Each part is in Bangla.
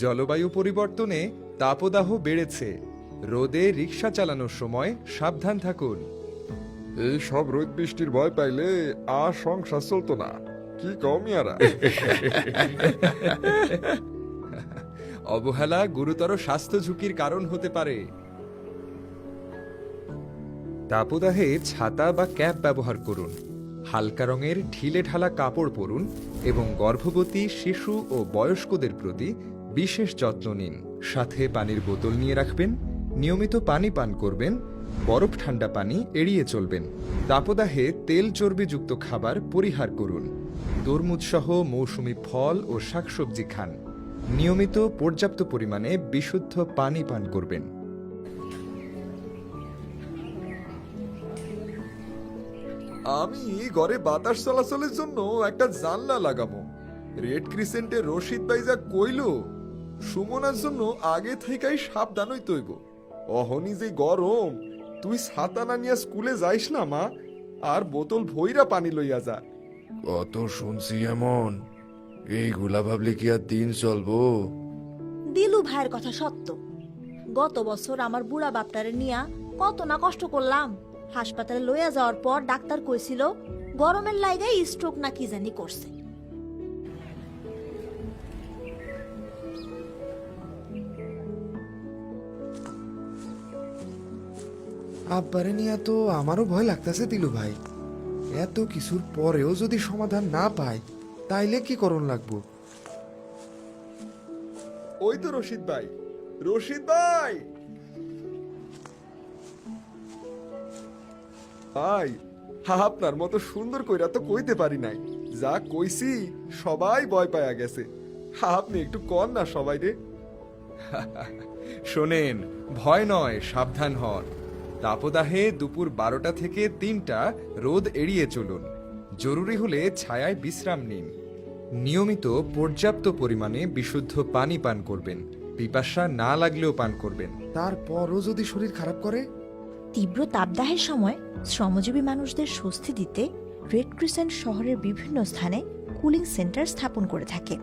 জলবায়ু পরিবর্তনে তাপদাহ বেড়েছে। রোদে রিক্সা চালানোর সময় সাবধান থাকুন। এই সব রোদ বৃষ্টির ভয় পাইলে আর সংসার চলতো না। কি কমিয়ারা অবহেলা গুরুতর স্বাস্থ্য ঝুঁকির কারণ হতে পারে। তাপদাহে ছাতা বা ক্যাপ ব্যবহার করুন। হালকা রঙের ঢিলে ঢালা কাপড় পরুন এবং গর্ভবতী শিশু ও বয়স্কদের প্রতি বিশেষ যত্ন নিন। সাথে পানির বোতল নিয়ে রাখবেন, নিয়মিত পানি পান করবেন, বরফ ঠান্ডা পানি এড়িয়ে চলবেন। তাপদাহে তেল চর্বিযুক্ত খাবার পরিহার করুন। তরমুজ সহ মৌসুমি ফল ও শাকসবজি খান। নিয়মিত পর্যাপ্ত পরিমাণে বিশুদ্ধ পানি পান করবেন। আমি ঘরে বাতাস চলাচলের জন্য একটা জানলা লাগাবো। রেড ক্রিসেন্টের রশিদ ভাই যা কইল সুমনার জন্য আগে থেকেই সাবধান হইতে হইব অহনি যে গরম তুই ছাতা না নিয়ে স্কুলে যাইস না মা। আর বোতল ভইরা পানি লইয়া যা। কত শুনছি এমন। এইগুলা ভাবলে কি আর দিন চলবো? দিলু ভাইয়ের কথা সত্য। গত বছর আমার বুড়া বাপটারে নিয়া কত না কষ্ট করলাম। হাসপাতালে লইয়া যাওয়ার পর ডাক্তার কইছিল গরমের লাইগাই স্ট্রোক না কি জানি করছে। আব্বারে নিয়ে তো আমারও ভয় লাগতেছে দিলু ভাই। এত কিছুর পরেও যদি সমাধান না পাই তাইলে কি করণ লাগবো? ওই তো রশিদ ভাই। রশিদ ভাই! ভাই আপনার মতো সুন্দর কইরা তো কইতে পারি নাই। যা কইছি সবাই ভয় পায়া গেছে। আপনি একটু কর না সবাই রে। শোনেন ভয় নয় সাবধান হন। তাপদাহে দুপুর বারোটা থেকে তিনটা রোদ এড়িয়ে চলুন। জরুরি হলে ছায়ায় বিশ্রাম নিন। নিয়মিত পর্যাপ্ত পরিমাণে বিশুদ্ধ পানি পান করবেন। পিপাসা না লাগলেও পান করবেন। তারপরও যদি শরীর খারাপ করে? তীব্র তাপদাহের সময় শ্রমজীবী মানুষদের স্বস্তি দিতে রেড ক্রিসেন্ট শহরের বিভিন্ন স্থানে কুলিং সেন্টার স্থাপন করে থাকে।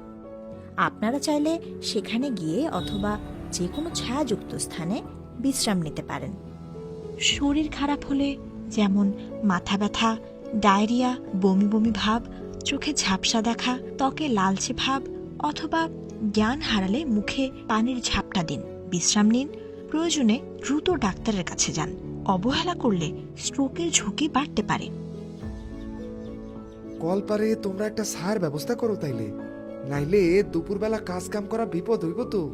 আপনারা চাইলে সেখানে গিয়ে অথবা যে কোনো ছায়াযুক্ত স্থানে বিশ্রাম নিতে পারেন। শরীর খারাপ হলে যেমন মাথা ব্যথা ডায়রিয়া বমি বমি ভাব চোখে ঝাপসা দেখা ত্বকে লালচে ভাব অথবা জ্ঞান হারালে মুখে পানির ঝাপটা দিন বিশ্রাম নিন প্রয়োজনে দ্রুত ডাক্তারের কাছে যান। অবহেলা করলে স্ট্রোকের ঝুঁকি বাড়তে পারে। কলপারে তোমরা একটা সার ব্যবস্থা করো তাইলে। নাইলে দুপুরবেলা কাজ কাম করা বিপদ হইব তো।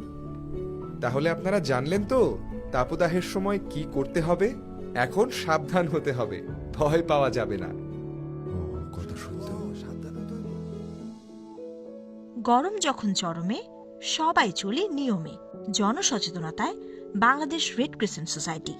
তাহলে আপনারা জানলেন তো? তাপদাহের সময় কি করতে হবে? এখন সাবধান হতে হবে। ভয় পাওয়া যাবে না। গরম যখন চরমে সবাই চলে নিয়মে। জনসচেতনতায় বাংলাদেশ রেড ক্রিসেন্ট সোসাইটি